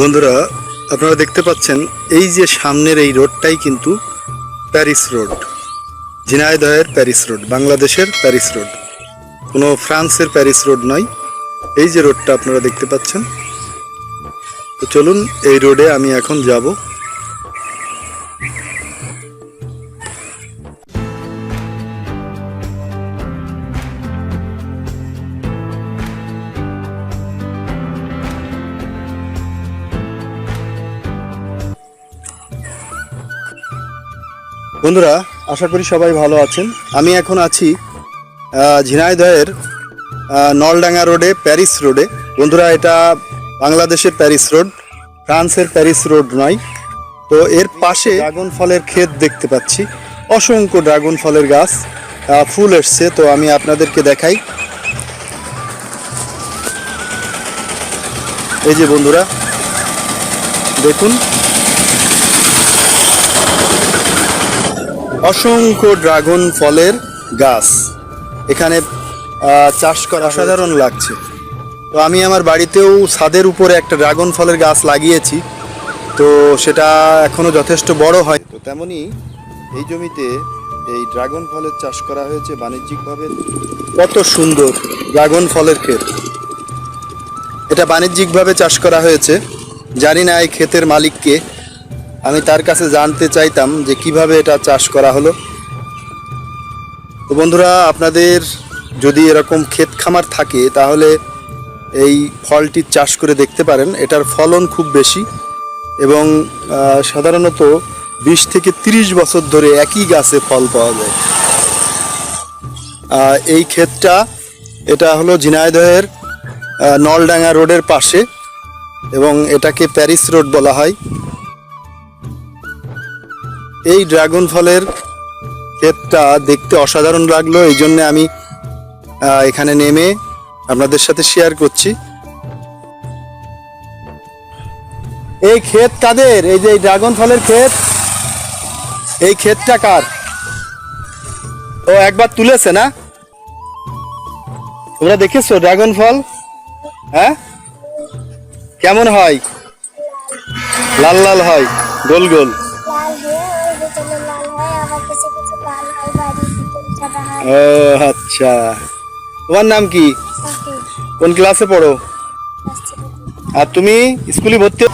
বন্ধুরা, আপনারা দেখতে পাচ্ছেন, এই যে সামনের এই রোডটাই কিন্তু প্যারিস রোড। ঝিনাইদহের প্যারিস রোড, বাংলাদেশের প্যারিস রোড। কোনো ফ্রান্সের প্যারিস রোড নয়। এই যে রোডটা আপনারা দেখতে পাচ্ছেন। তো চলুন, এই রোডে আমি এখন যাব। বন্ধুরা, আশা করি সবাই ভালো আছেন। আমি এখন আছি ঝিনাইদহের নলডাঙ্গা রোডে, প্যারিস রোডে। বন্ধুরা, এটা বাংলাদেশের প্যারিস রোড, ফ্রান্সের প্যারিস রোড নয়। তো এর পাশে ড্রাগন ফলের ক্ষেত দেখতে পাচ্ছি। অসংখ্য ড্রাগন ফলের গাছ ফুল এসছে, তো আমি আপনাদেরকে দেখাই। এই যে বন্ধুরা, দেখুন। অসংখ্য ড্রাগন ফলের গাছ। এখানে চাষ করা সাধারণ লাগছে। তো আমি আমার বাড়িতেও ছাদের উপরে একটা ড্রাগন ফলের গাছ লাগিয়েছি। তো সেটা এখনও যথেষ্ট বড় হয়। তো তেমনি এই জমিতে এই ড্রাগন ফলের চাষ করা হয়েছে বাণিজ্যিকভাবে। কত সুন্দর ড্রাগন ফলের ক্ষেত। এটা বাণিজ্যিকভাবে চাষ করা হয়েছে। জানি না এই ক্ষেতের মালিককে আমি তার কাছে জানতে চাইতাম যে কীভাবে এটা চাষ করা হলো। তো বন্ধুরা, আপনাদের যদি এরকম ক্ষেত খামার থাকে, তাহলে এই ফলটি চাষ করে দেখতে পারেন। এটার ফলন খুব বেশি এবং সাধারণত বিশ থেকে তিরিশ বছর ধরে একই গাছে ফল পাওয়া যায়। এই ক্ষেতটা, এটা হলো ঝিনাইদহের নলডাঙ্গা রোডের পাশে এবং এটাকে প্যারিস রোড বলা হয়। এই ড্রাগন ফলের ক্ষেতটা দেখতে অসাধারণ লাগল, এই জন্যে আমি এখানে নেমে আপনাদের সাথে শেয়ার করছি। এই ক্ষেত কাদের? এই যে ড্রাগন ফলের ক্ষেত, এই ক্ষেতটা কার? ও একবার তুলেছে না? তোমরা দেখেছ ড্রাগন ফল? হ্যাঁ? কেমন হয়? লাল লাল হয়, গোল গোল। ও আচ্ছা তোমার নাম কি কোন ক্লাসে পড়ো আর তুমি স্কুলে ভর্তি